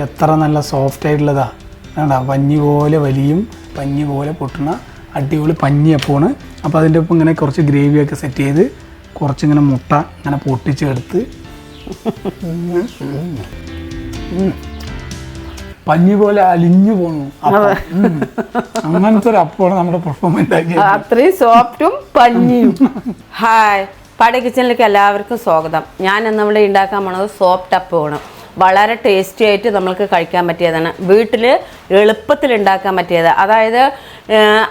എത്ര നല്ല സോഫ്റ്റ് ആയിട്ടുള്ളതാ. വേണ്ട പഞ്ഞി പോലെ വലിയും പഞ്ഞി പോലെ പൊട്ടുന്ന അടിപൊളി പഞ്ഞിയപ്പമാണ് അപ്പോൾ അതിന്റെ ഒപ്പം ഇങ്ങനെ കുറച്ച് ഗ്രേവിയൊക്കെ സെറ്റ് ചെയ്ത് കുറച്ചിങ്ങനെ മുട്ട ഇങ്ങനെ പൊട്ടിച്ചെടുത്ത്. പഞ്ഞി പോലെ അലിഞ്ഞു പോണു. അങ്ങനത്തെ ഒരു അപ്പമാണ് നമ്മുടെ പെർഫോമൻസ് ആക്കിയത്. അത്രയും സോഫ്റ്റും പഞ്ഞിയും. ഹായ് പാടെ കിച്ചണിലേക്ക് എല്ലാവർക്കും സ്വാഗതം. ഞാൻ ഇന്ന് ഇവിടെ ഉണ്ടാക്കാൻ പോണത് സോഫ്റ്റ് അപ്പമാണ്. വളരെ ടേസ്റ്റി ആയിട്ട് നമ്മൾക്ക് കഴിക്കാൻ പറ്റിയതാണ്. വീട്ടിൽ എളുപ്പത്തിൽ ഉണ്ടാക്കാൻ പറ്റിയത്. അതായത്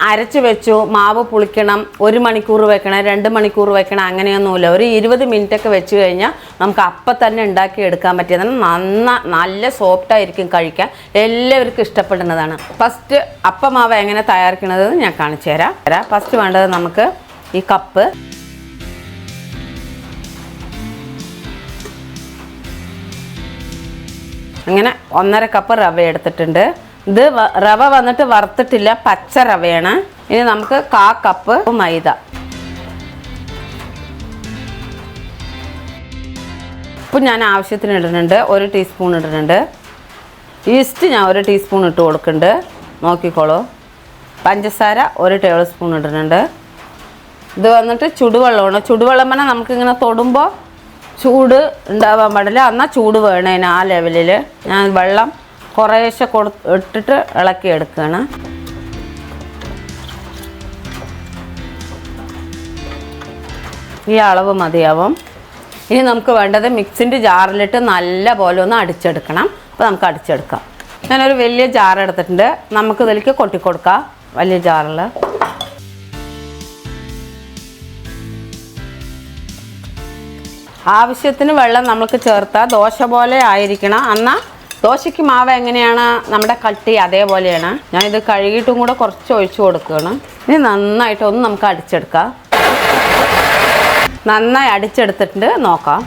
അരച്ച് വെച്ചു മാവ് പുളിക്കണം ഒരു മണിക്കൂർ വെക്കണം രണ്ട് മണിക്കൂർ വെക്കണം അങ്ങനെയൊന്നുമില്ല. ഒരു ഇരുപത് ഒക്കെ വെച്ച് കഴിഞ്ഞാൽ നമുക്ക് അപ്പം തന്നെ ഉണ്ടാക്കി എടുക്കാൻ പറ്റിയതാണ്. നന്ന നല്ല സോഫ്റ്റ് ആയിരിക്കും കഴിക്കാൻ. എല്ലാവർക്കും ഇഷ്ടപ്പെടുന്നതാണ്. ഫസ്റ്റ് അപ്പമാവ് എങ്ങനെ തയ്യാറാക്കുന്നത് ഞാൻ കാണിച്ചു തരാം ഫസ്റ്റ് വേണ്ടത് നമുക്ക് ഈ കപ്പ് അങ്ങനെ ഒന്നര കപ്പ് റവ എടുത്തിട്ടുണ്ട്. ഇത് റവ വന്നിട്ട് വറുത്തിട്ടില്ല പച്ച റവയാണ്. ഇനി നമുക്ക് കാ കപ്പ് മൈദ. ഉപ്പ് ഞാൻ ആവശ്യത്തിന് ഇടുന്നുണ്ട് ഒരു ടീസ്പൂൺ ഇടുന്നുണ്ട്. ഈസ്റ്റ് ഞാൻ ഒരു ടീസ്പൂൺ ഇട്ട് കൊടുക്കുന്നുണ്ട്. നോക്കിക്കോളൂ. പഞ്ചസാര ഒരു ടേബിൾ സ്പൂൺ ഇടുന്നുണ്ട്. ഇത് വന്നിട്ട് ചുടുവെള്ളമാണ്. ചുടുവെള്ളം പറഞ്ഞാൽ നമുക്കിങ്ങനെ തൊടുമ്പോൾ ചൂട് ഉണ്ടാവാൻ പാടില്ല. എന്നാൽ ചൂട് വേണേന് ആ ലെവലിൽ ഞാൻ വെള്ളം കുറേശ്ശെ കൊടു ഇട്ടിട്ട് ഇളക്കി എടുക്കുകയാണ് ഈ അളവ് മതിയാവും. ഇനി നമുക്ക് വേണ്ടത് മിക്സിന്റെ ജാറിലിട്ട് നല്ല പോലെ ഒന്ന് അടിച്ചെടുക്കണം. അപ്പോൾ നമുക്ക് അടിച്ചെടുക്കാം. ഞാനൊരു വലിയ ജാർ എടുത്തിട്ടുണ്ട്. നമുക്ക് ഇതിലേക്ക് കൊട്ടിക്കൊടുക്കാം. വലിയ ജാറിൽ ആവശ്യത്തിന് വെള്ളം നമുക്ക് ചേർത്താൽ ദോശ പോലെ ആയിരിക്കണം. എന്നാൽ ദോശയ്ക്ക് മാവ് എങ്ങനെയാണ് നമ്മുടെ കട്ടി അതേപോലെയാണ്. ഞാനിത് കഴുകിയിട്ടും കൂടെ കുറച്ച് ഒഴിച്ചു കൊടുക്കുകയാണ്. ഇനി നന്നായിട്ട് ഒന്ന് നമുക്ക് അടിച്ചെടുക്കാം. നന്നായി അടിച്ചെടുത്തിട്ടുണ്ട്. നോക്കാം.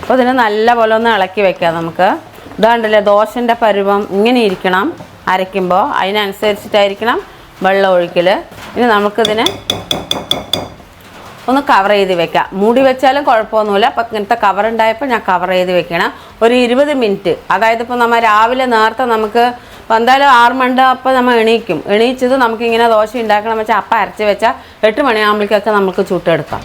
അപ്പോൾ ഇതിന് നല്ല പോലെ ഒന്ന് ഇളക്കി വെക്കാം നമുക്ക്. ഇതാണ്ടല്ലേ ദോശന്റെ പരുവം ഇങ്ങനെ ഇരിക്കണം അരയ്ക്കുമ്പോൾ അതിനനുസരിച്ചിട്ടായിരിക്കണം വെള്ളം ഒഴിക്കൽ ഇനി നമുക്കിതിനെ ഒന്ന് കവർ ചെയ്ത് വെക്കാം. മൂടി വെച്ചാലും കുഴപ്പമൊന്നുമില്ല. അപ്പം ഇങ്ങനത്തെ കവർ ഉണ്ടായപ്പോൾ ഞാൻ കവർ ചെയ്ത് വെക്കണം. ഒരു ഇരുപത് മിനിറ്റ് അതായത് ഇപ്പോൾ നമ്മൾ രാവിലെ നേരത്തെ നമുക്ക് ഇപ്പം എന്തായാലും ആറ് മണ്ട അപ്പം നമ്മൾ എണീക്കും. എണീച്ചത് നമുക്കിങ്ങനെ ദോശ ഉണ്ടാക്കണം വെച്ചാൽ അപ്പം അരച്ച് വെച്ചാൽ എട്ട് മണിയാകുമ്പോഴേക്കൊക്കെ നമുക്ക് ചുട്ടെടുക്കാം.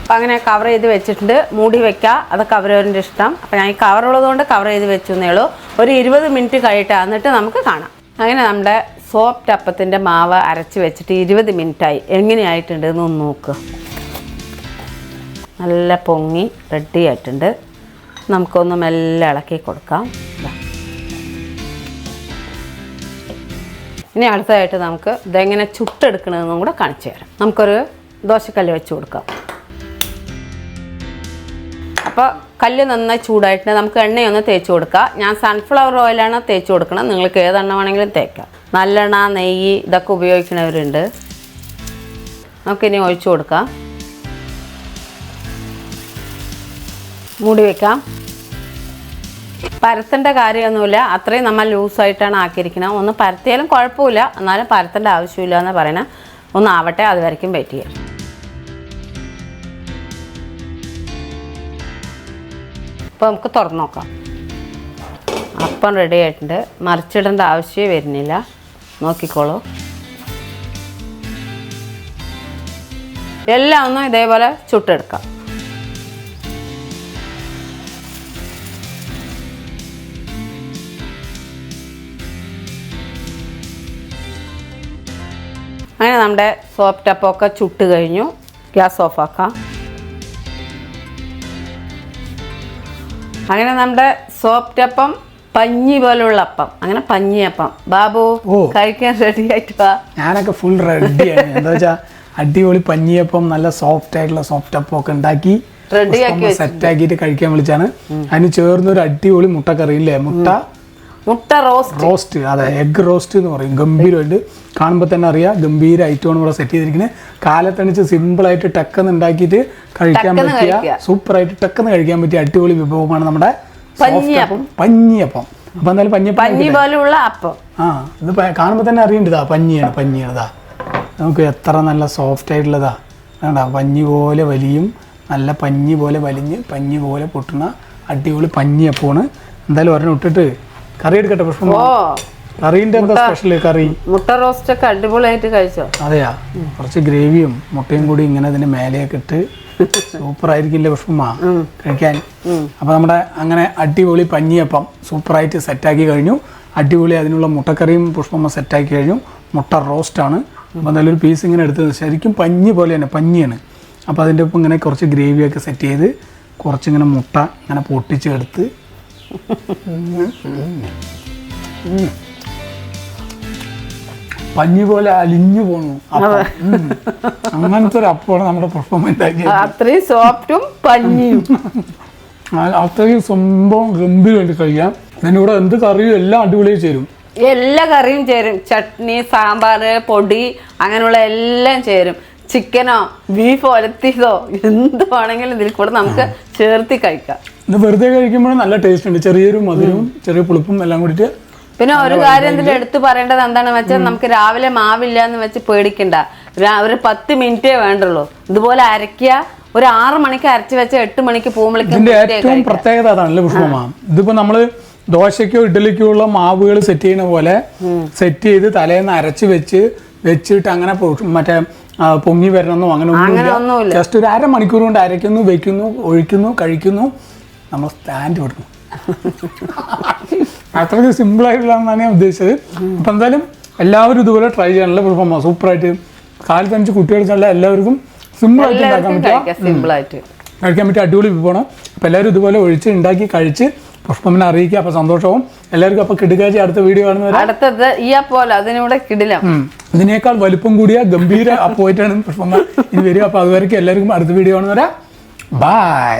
അപ്പം അങ്ങനെ കവർ ചെയ്ത് വെച്ചിട്ടുണ്ട്. മൂടി വെക്കുക അതൊക്കെ അവരവരുടെ ഇഷ്ടം. അപ്പം ഞാൻ ഈ കവറുള്ളത് കൊണ്ട് കവർ ചെയ്ത് വെച്ചു എന്നേ ഉള്ളൂ. ഒരു ഇരുപത് മിനിറ്റ് കഴിയിട്ട് എന്നിട്ട് നമുക്ക് കാണാം. അങ്ങനെ നമ്മുടെ സോഫ്റ്റ് അപ്പത്തിന്റെ മാവ് അരച്ച് വെച്ചിട്ട് ഇരുപത് മിനിറ്റായി. എങ്ങനെയായിട്ടുണ്ട് എന്ന് ഒന്ന് നോക്കുക നല്ല പൊങ്ങി റെഡി ആയിട്ടുണ്ട്. നമുക്കൊന്ന് മെല്ലെ ഇളക്കി കൊടുക്കാം. ഇനി അടുത്തതായിട്ട് നമുക്ക് ഇതെങ്ങനെ ചുട്ടെടുക്കണമെന്നും കൂടെ കാണിച്ചു തരാം. നമുക്കൊരു ദോശക്കല്ല് വെച്ച് കൊടുക്കാം. അപ്പോൾ കല്ല് നന്നായി ചൂടായിട്ട് നമുക്ക് എണ്ണയൊന്ന് തേച്ച് കൊടുക്കാം. ഞാൻ സൺഫ്ലവർ ഓയിലാണ് തേച്ച് കൊടുക്കണം നിങ്ങൾക്ക് ഏതെണ്ണ വേണമെങ്കിലും തേക്കാം. നല്ലെണ്ണ നെയ്യ് ഇതൊക്കെ ഉപയോഗിക്കുന്നവരുണ്ട്. നമുക്കിനി ഒഴിച്ചു കൊടുക്കാം. മൂടി വെക്കാം. പരത്തേണ്ട കാര്യമൊന്നുമില്ല. അത്രയും നമ്മൾ ലൂസായിട്ടാണ് ആക്കിയിരിക്കുന്നത്. ഒന്ന് പരത്തിയാലും കുഴപ്പമില്ല. എന്നാലും പരത്തേണ്ട ആവശ്യമില്ല എന്ന് പറയുന്നത്. ഒന്നാവട്ടെ അത് വരയ്ക്കും വെയിറ്റ് അപ്പോൾ നമുക്ക് തുറന്നു നോക്കാം. അപ്പം റെഡി ആയിട്ടുണ്ട്. മറിച്ചിടേണ്ട ആവശ്യമേ വരുന്നില്ല. നോക്കിക്കോളൂ. എല്ലാം ഒന്നും ഇതേപോലെ ചുട്ടെടുക്കാം. അങ്ങനെ നമ്മുടെ സോഫ്റ്റ് അപ്പമൊക്കെ ചുട്ട് കഴിഞ്ഞു. ഗ്യാസ് ഓഫാക്കാം. അങ്ങനെ നമ്മുടെ സോഫ്റ്റ് അപ്പം പഞ്ഞി പോലുള്ള അപ്പം. അങ്ങനെ പഞ്ഞിയപ്പം ബാബു. കഴിക്കാൻ റെഡി ആയിട്ട് വാ. ഞാനൊക്കെ ഫുൾ റെഡിയാണ് എന്താ വെച്ചാൽ അടിപൊളി പഞ്ഞിയപ്പം നല്ല സോഫ്റ്റ് ആയിട്ടുള്ള സോഫ്റ്റ് അപ്പം ഒക്കെ ഉണ്ടാക്കി സെറ്റ് ആക്കിയിട്ട് കഴിക്കാൻ വിളിച്ചാണ്. അതിന് ചേർന്ന് ഒരു അടിപൊളി മുട്ടക്കറി ഇല്ലേ മുട്ട മുട്ട റോസ്റ്റ്. റോസ്റ്റ് അതെ എഗ് റോസ്റ്റ് എന്ന് പറയും. ഗംഭീരമായിട്ട് കാണുമ്പോൾ തന്നെ അറിയാം ഗംഭീര ഐറ്റമാണ് ഇവിടെ സെറ്റ് ചെയ്തിരിക്കുന്നത്. കാലത്തണിച്ച് സിമ്പിളായിട്ട് ടക്കെന്ന് ഉണ്ടാക്കിയിട്ട് കഴിക്കാൻ പറ്റിയ സൂപ്പർ സൂപ്പറായിട്ട് ടക്കെന്ന് കഴിക്കാൻ പറ്റിയ അടിപൊളി വിഭവമാണ് നമ്മുടെ പഞ്ഞിയപ്പം. അപ്പം. പഞ്ഞിയപ്പം. അപ്പം എന്തായാലും പഞ്ഞി പഞ്ഞി അപ്പം. ആ ഇത് കാണുമ്പോൾ തന്നെ അറിയണ്ടതാ പഞ്ഞിയാണ് പഞ്ഞിയാണതാ നമുക്ക് എത്ര നല്ല സോഫ്റ്റ് ആയിട്ടുള്ളതാ. വേണ്ട പഞ്ഞി പോലെ വലിയും നല്ല പഞ്ഞി പോലെ വലിഞ്ഞ് പഞ്ഞി പോലെ പൊട്ടുന്ന അടിപൊളി പഞ്ഞിയപ്പമാണ്. എന്തായാലും ഒരെണ്ണം ഇട്ടിട്ട് കറി എടുക്കട്ടെ പുഷ്പം കറീന്റെ എന്താ സ്പെഷ്യൽ കറി? മുട്ട റോസ്റ്റ് ഒക്കെ അടിപൊളിയായിട്ട് കഴിച്ചോ? അതെയാ. കുറച്ച് ഗ്രേവിയും മുട്ടയും കൂടി ഇങ്ങനെ അതിന്റെ മേലെയൊക്കെ ഇട്ട് സൂപ്പർ ആയിരിക്കില്ലേ പുഷ്പമ്മ കഴിക്കാൻ. അപ്പൊ നമ്മുടെ അങ്ങനെ അടിപൊളി പഞ്ഞിയപ്പം സൂപ്പറായിട്ട് സെറ്റാക്കി കഴിഞ്ഞു. അടിപൊളി അതിനുള്ള മുട്ടക്കറിയും പുഷ്പമ്മ സെറ്റാക്കി കഴിഞ്ഞു. മുട്ട റോസ്റ്റ് ആണ്. അപ്പോൾ നല്ലൊരു പീസ് ഇങ്ങനെ എടുത്തത് ശരിക്കും പഞ്ഞി പോലെ തന്നെ പഞ്ഞിയാണ്. അപ്പോൾ അതിന്റെ ഒപ്പം ഇങ്ങനെ കുറച്ച് ഗ്രേവിയൊക്കെ സെറ്റ് ചെയ്ത് കുറച്ചിങ്ങനെ മുട്ട ഇങ്ങനെ പൊട്ടിച്ചെടുത്ത് പഞ്ഞി പോലെ അലിഞ്ഞു പോണു. അങ്ങനത്തെ ഒരു അപ്പമാണ് നമ്മുടെ പെർഫോമൻസ് ഉണ്ടാക്കിയത് അത്രയും സോഫ്റ്റും പഞ്ഞിയും. അത്രയും അത്രയും സംഭവം വേണ്ടി കഴിക്കാം. എന്നോട് കൂടെ എന്ത് കറിയും എല്ലാം അടിപൊളിയായി ചേരും. എല്ലാ കറിയും ചേരും. ചട്നി സാമ്പാർ പൊടി അങ്ങനെയുള്ള എല്ലാം ചേരും. ചിക്കനോ ബീഫോ അലത്തിയതോ എന്ത് വേണമെങ്കിലും ഇതിൽ കൂടെ നമുക്ക് ചേർത്തി കഴിക്കാം. ഇത് വെറുതെ കഴിക്കുമ്പോഴും നല്ല ടേസ്റ്റ് ഉണ്ട്. ചെറിയൊരു മധുരവും ചെറിയ പുളിപ്പും എല്ലാം കൂടിയിട്ട് പിന്നെ ഒരു കാര്യം ഇതിൽ എടുത്തു പറയേണ്ടത് എന്താണെന്ന് വെച്ചാൽ നമുക്ക് രാവിലെ മാവില്ല എന്ന് വെച്ച് പേടിക്കണ്ട. ഒരു പത്ത് മിനിറ്റേ വേണ്ടുള്ളൂ. ഇതുപോലെ അരയ്ക്കുക. ഒരു ആറ് മണിക്ക് അരച്ച് വെച്ച എട്ട് മണിക്ക് പോകുമ്പോഴേക്കും ഇതിന്റെ ഏറ്റവും പ്രത്യേകത അതാണല്ലേ പുഷ്പമാ ഇതിപ്പോ നമ്മൾ ദോശയ്ക്കോ ഇഡ്ഡലിക്കോ ഉള്ള മാവുകൾ സെറ്റ് ചെയ്യുന്ന പോലെ സെറ്റ് ചെയ്ത് തലേന്ന് അരച്ച് വെച്ച് വെച്ചിട്ട് അങ്ങനെ മറ്റേ പൊങ്ങി വരണമെന്നോ അങ്ങനെ ഒന്നുമില്ല ജസ്റ്റ് ഒരു അരമണിക്കൂർ കൊണ്ട് അരയ്ക്കുന്നു വെക്കുന്നു ഒഴിക്കുന്നു കഴിക്കുന്നു. നമ്മൾ സ്റ്റാൻഡ് കൊടുക്കും. അത്രയ്ക്ക് സിമ്പിൾ ആയിട്ടുള്ളതാണ് ഞാൻ ഉദ്ദേശിച്ചത്. അപ്പം എന്തായാലും എല്ലാവരും ഇതുപോലെ ട്രൈ ചെയ്യാനുള്ള പെർഫോമ സൂപ്പറായിട്ട് കാലത്ത് അഞ്ച് കുട്ടികൾക്കല്ല എല്ലാവർക്കും സിമ്പിൾ ആയിട്ട് ഉണ്ടാക്കാൻ പറ്റും പറ്റുക കഴിക്കാൻ പറ്റിയ അടിപൊളി വിഭവമാണ് അപ്പോൾ എല്ലാവരും ഇതുപോലെ ഒഴിച്ച് ഉണ്ടാക്കി കഴിച്ച് പുഷ്പമിനെ അറിയിക്കുക. അപ്പോൾ സന്തോഷവും. എല്ലാവർക്കും അപ്പോൾ കിടുകാഴ്ച അടുത്ത വീഡിയോ കാണുന്നവരെ. അടുത്തത് ഈ പോലെ അതിനൂടെ കിടിലം. ഇതിനേക്കാൾ വലുപ്പം കൂടിയ ഗംഭീര അപ്പോയിട്ടാണ് പുഷ്പമ്മ ഇനി വരിക. അപ്പോൾ അതുവരെ എല്ലാവർക്കും അടുത്ത വീഡിയോ കാണുന്നവരെ. ബായ്